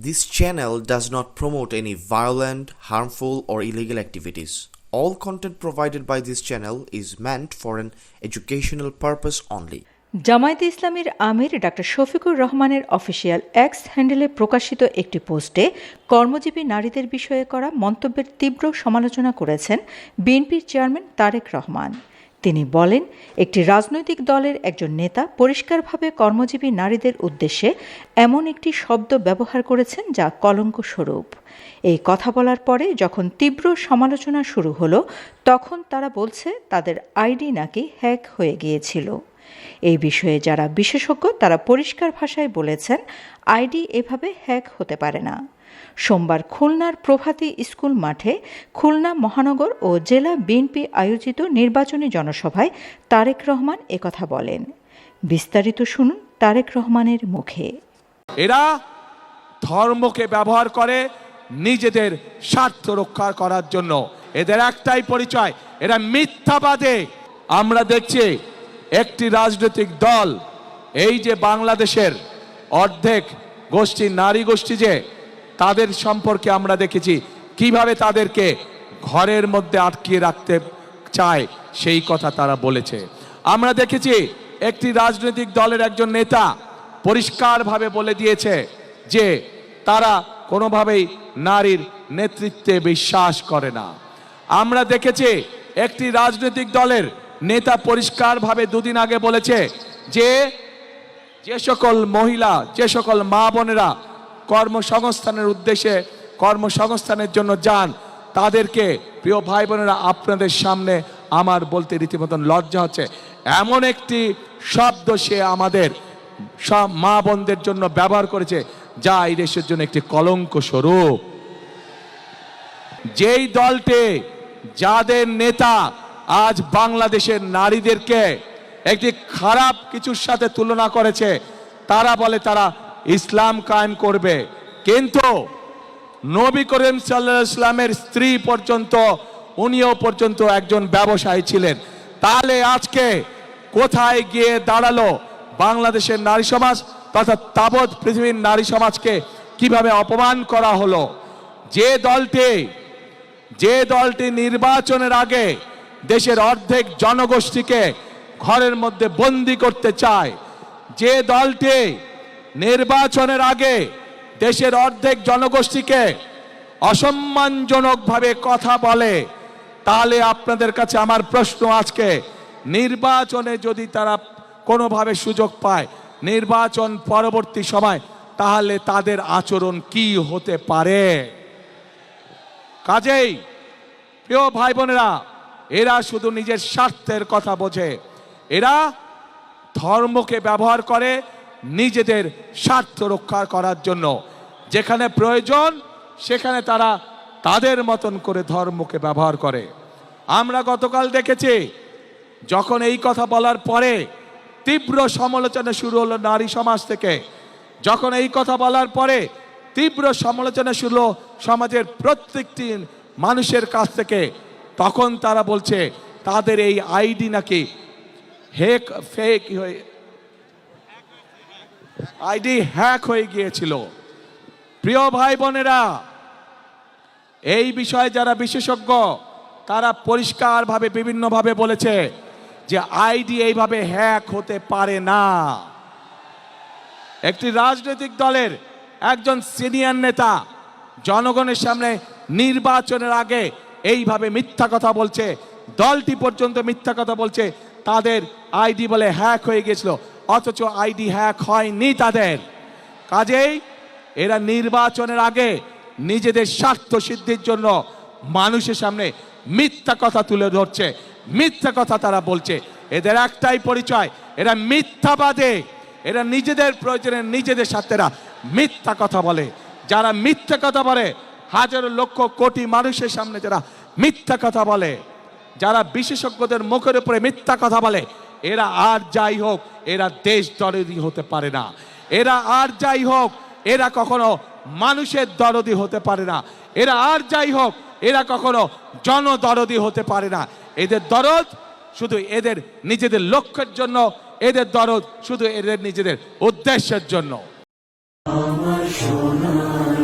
This channel does not promote any violent, harmful, or illegal activities. All content provided by this channel is meant for an educational purpose only. জামায়াতে ইসলামীর আমির doctor Shafiqur রহমানের official x হ্যান্ডেলে প্রকাশিত একটি পোস্টে কর্মজীবী নারীদের বিষয়ে করা মন্তব্যের তীব্র সমালোচনা করেছেন বিএনপির চেয়ারম্যান তারেক রহমান তিনি বলেন, একটি রাজনৈতিক দলের একজন নেতা পরিষ্কারভাবে কর্মজীবী নারীদের উদ্দেশ্যে এমন একটি শব্দ ব্যবহার করেছেন যা কলঙ্ক স্বরূপ এই কথা বলার পরে যখন তীব্র সমালোচনা শুরু হলো, তখন তারা বলছে তাদের আইডি নাকি হ্যাক হয়ে গিয়েছিল। এই বিষয়ে যারা বিশেষজ্ঞ, তারা পরিষ্কার ভাষায় বলেছেন, আইডি এভাবে হ্যাক হতে পারে না। সোমবার খুলনার প্রভাতী স্কুল মাঠে খুলনা মহানগর ও জেলা বিএনপি আয়োজিত নির্বাচনী জনসভায় তারেক রহমান একথা বলেন। বিস্তারিত শুনুন তারেক রহমানের মুখে। এরা ধর্মকে ব্যবহার করে নিজেদের স্বার্থ রক্ষা করার জন্য। এদের একটাই পরিচয়, এরা মিথ্যাবাদে। আমরা দেখছি একটি রাজনৈতিক দল, এই যে বাংলাদেশের অর্ধেক গোষ্ঠী, নারী গোষ্ঠী যে তাদের সম্পর্কে আমরা দেখেছি কীভাবে তাদেরকে ঘরের মধ্যে আটকিয়ে রাখতে চায়, সেই কথা তারা বলেছে। আমরা দেখেছি একটি রাজনৈতিক দলের একজন নেতা পরিষ্কারভাবে বলে দিয়েছে যে তারা কোনোভাবেই নারীর নেতৃত্বে বিশ্বাস করে না। আমরা দেখেছি একটি রাজনৈতিক দলের নেতা পরিষ্কারভাবে দুদিন আগে বলেছে যে যে সকল মহিলা, যে সকল মা বোনেরা কর্মসংস্থানের উদ্দেশ্যে, কর্মসংস্থানের জন্য যান। তাদেরকে, প্রিয় ভাই বোনেরা আপনাদের সামনে আমার বলতে রীতিমতন লজ্জা হচ্ছে। এমন একটি শব্দ সে আমাদের সব মা বোনদের জন্য ব্যবহার করেছে, যা এই দেশের জন্য একটি কলঙ্ক স্বরূপ। যেই দলটি, যাদের নেতা আজ বাংলাদেশের নারীদেরকে একটি খারাপ কিছুর সাথে তুলনা করেছে, তারা বলে তারা ইসলাম কায়েম করবে। কিন্তু নবী করিম সাল্লাহ ইসলামের স্ত্রী পর্যন্ত, উনিও পর্যন্ত একজন ব্যবসায়ী ছিলেন। তাহলে আজকে কোথায় গিয়ে দাঁড়াল বাংলাদেশের নারী সমাজ তথা তাবৎ পৃথিবীর নারী সমাজকে কীভাবে অপমান করা হলো? যে দলটি যে দলটি নির্বাচনের আগে দেশের অর্ধেক জনগোষ্ঠীকে ঘরের মধ্যে বন্দি করতে চায়, যে দলটি নির্বাচনের আগে দেশের অর্ধেক জনগোষ্ঠীকে অসম্মানজনকভাবে কথা বলে। তাহলে আপনাদের কাছে আমার প্রশ্ন আজকে, নির্বাচনে যদি তারা কোনোভাবে সুযোগ পায়, নির্বাচন পরবর্তী সময়, তাহলে তাদের আচরণ কি হতে পারে? কাজেই, প্রিয় ভাই বোনেরা এরা শুধু নিজের স্বার্থের কথা বোঝে। এরা ধর্মকে ব্যবহার করে নিজেদের স্বার্থ রক্ষা করার জন্য। যেখানে প্রয়োজন, সেখানে তারা তাদের মতন করে ধর্মকে ব্যবহার করে। আমরা গতকাল দেখেছি, যখন এই কথা বলার পরে তীব্র সমালোচনা শুরু হলো নারী সমাজ থেকে। যখন এই কথা বলার পরে তীব্র সমালোচনা শুরু হলো সমাজের প্রত্যেকটি মানুষের কাছ থেকে। তখন তারা বলছে, তাদের এই আইডি নাকি হেক ফেক হয়ে আইডি হ্যাক হয়ে গিয়েছিল। প্রিয় ভাই বোনেরা, এই বিষয়ে যারা বিশেষজ্ঞ, তারা পরিষ্কারভাবে, বিভিন্নভাবে বলেছে যে আইডি এইভাবে হ্যাক হতে পারে না। একটি রাজনৈতিক দলের একজন সিনিয়র নেতা জনগণের সামনে নির্বাচনের আগে এইভাবে মিথ্যা কথা বলছে, দলটি পর্যন্ত মিথ্যা কথা বলছে, তাদের আইডি বলে হ্যাক হয়ে গেছিল অথচ আইডি হ্যাক হয়নি তাদের। কাজেই এরা নির্বাচনের আগে নিজেদের স্বার্থ সিদ্ধির জন্য মানুষের সামনে মিথ্যা কথা তুলে ধরছে। মিথ্যা কথা তারা বলছে। এদের একটাই পরিচয়, এরা মিথ্যাবাদে। এরা নিজেদের প্রয়োজনে নিজেদের স্বার্থেরা মিথ্যা কথা বলে। যারা মিথ্যা কথা বলে, হাজারো লক্ষ কোটি মানুষের সামনে যারা মিথ্যা কথা বলে, যারা বিশেষজ্ঞদের মুখের উপরে মিথ্যা কথা বলে এরা আর যাই হোক, এরা দেশ দরদি হতে পারে না। এরা আর যাই হোক, এরা কখনো মানুষের দরদি হতে পারে না। এরা আর যাই হোক, এরা কখনো জনদরদি হতে পারে না। এদের দরদ শুধু এদের নিজেদের লক্ষ্যের জন্য, এদের দরদ শুধু এদের নিজেদের উদ্দেশ্যের জন্য। বাংলা